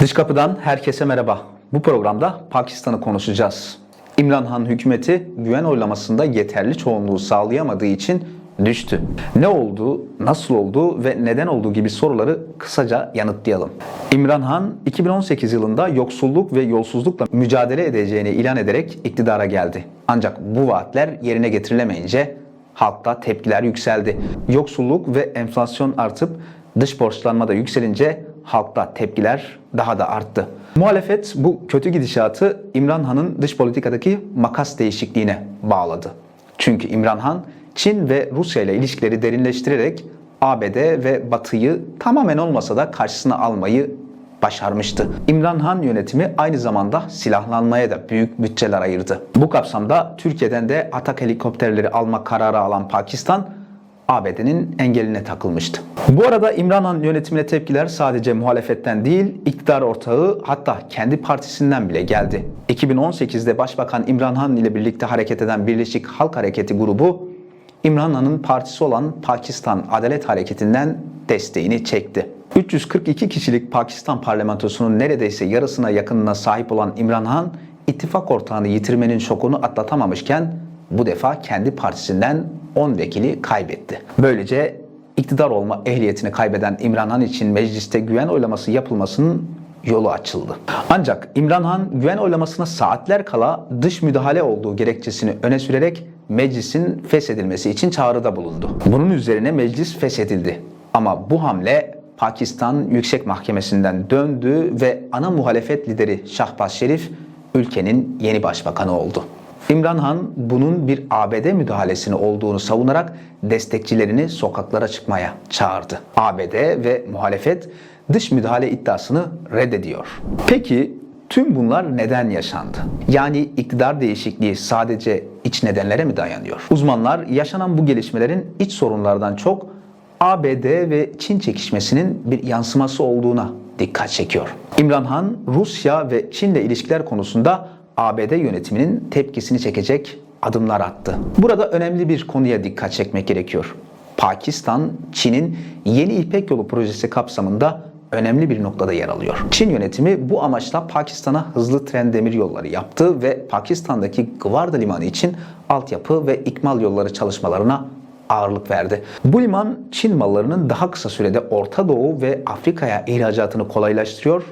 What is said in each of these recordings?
Dış kapıdan herkese merhaba. Bu programda Pakistan'ı konuşacağız. İmran Han hükümeti güven oylamasında yeterli çoğunluğu sağlayamadığı için düştü. Ne oldu, nasıl oldu ve neden olduğu gibi soruları kısaca yanıtlayalım. İmran Han 2018 yılında yoksulluk ve yolsuzlukla mücadele edeceğini ilan ederek iktidara geldi. Ancak bu vaatler yerine getirilemeyince halkta tepkiler yükseldi. Yoksulluk ve enflasyon artıp dış borçlanma da yükselince halkta tepkiler daha da arttı. Muhalefet bu kötü gidişatı İmran Han'ın dış politikadaki makas değişikliğine bağladı. Çünkü İmran Han Çin ve Rusya ile ilişkileri derinleştirerek ABD ve Batı'yı tamamen olmasa da karşısına almayı başarmıştı. İmran Han yönetimi aynı zamanda silahlanmaya da büyük bütçeler ayırdı. Bu kapsamda Türkiye'den de atak helikopterleri alma kararı alan Pakistan ABD'nin engeline takılmıştı. Bu arada İmran Han yönetimine tepkiler sadece muhalefetten değil, iktidar ortağı hatta kendi partisinden bile geldi. 2018'de Başbakan İmran Han ile birlikte hareket eden Birleşik Halk Hareketi grubu İmran Han'ın partisi olan Pakistan Adalet Hareketi'nden desteğini çekti. 342 kişilik Pakistan parlamentosunun neredeyse yarısına yakınına sahip olan İmran Han, ittifak ortağını yitirmenin şokunu atlatamamışken bu defa kendi partisinden 10 vekili kaybetti. Böylece iktidar olma ehliyetini kaybeden İmran Han için mecliste güven oylaması yapılmasının yolu açıldı. Ancak İmran Han güven oylamasına saatler kala dış müdahale olduğu gerekçesini öne sürerek meclisin feshedilmesi için çağrıda bulundu. Bunun üzerine meclis feshedildi. Ama bu hamle Pakistan Yüksek Mahkemesi'nden döndü ve ana muhalefet lideri Şahbaz Şerif ülkenin yeni başbakanı oldu. İmran Han bunun bir ABD müdahalesini olduğunu savunarak destekçilerini sokaklara çıkmaya çağırdı. ABD ve muhalefet dış müdahale iddiasını reddediyor. Peki tüm bunlar neden yaşandı? Yani iktidar değişikliği sadece iç nedenlere mi dayanıyor? Uzmanlar yaşanan bu gelişmelerin iç sorunlardan çok ABD ve Çin çekişmesinin bir yansıması olduğuna dikkat çekiyor. İmran Han, Rusya ve Çin'le ilişkiler konusunda ABD yönetiminin tepkisini çekecek adımlar attı. Burada önemli bir konuya dikkat çekmek gerekiyor. Pakistan, Çin'in Yeni İpek Yolu projesi kapsamında önemli bir noktada yer alıyor. Çin yönetimi bu amaçla Pakistan'a hızlı tren demir yolları yaptı ve Pakistan'daki Gvarda Limanı için altyapı ve ikmal yolları çalışmalarına ağırlık verdi. Bu liman Çin mallarının daha kısa sürede Orta Doğu ve Afrika'ya ihracatını kolaylaştırıyor.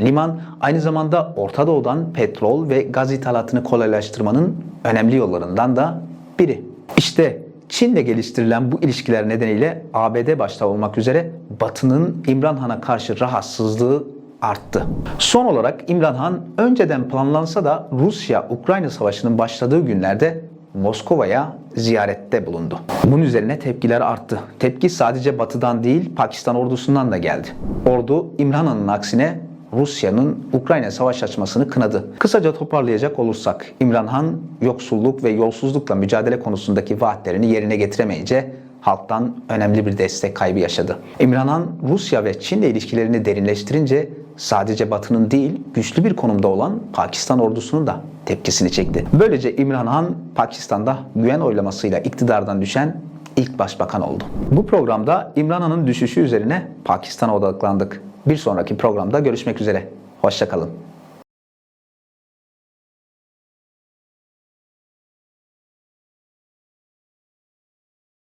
Liman aynı zamanda Orta Doğu'dan petrol ve gaz ithalatını kolaylaştırmanın önemli yollarından da biri. İşte Çin'le geliştirilen bu ilişkiler nedeniyle ABD başta olmak üzere Batı'nın İmran Han'a karşı rahatsızlığı arttı. Son olarak İmran Han önceden planlansa da Rusya-Ukrayna savaşının başladığı günlerde Moskova'ya ziyarette bulundu. Bunun üzerine tepkiler arttı. Tepki sadece Batı'dan değil Pakistan ordusundan da geldi. Ordu İmran Han'ın aksine Rusya'nın Ukrayna savaş açmasını kınadı. Kısaca toparlayacak olursak İmran Han yoksulluk ve yolsuzlukla mücadele konusundaki vaatlerini yerine getiremeyince halktan önemli bir destek kaybı yaşadı. İmran Han Rusya ve Çin'le ilişkilerini derinleştirince sadece Batı'nın değil güçlü bir konumda olan Pakistan ordusunun da tepkisini çekti. Böylece İmran Han Pakistan'da güven oylamasıyla iktidardan düşen ilk başbakan oldu. Bu programda İmran Han'ın düşüşü üzerine Pakistan'a odaklandık. Bir sonraki programda görüşmek üzere. Hoşçakalın.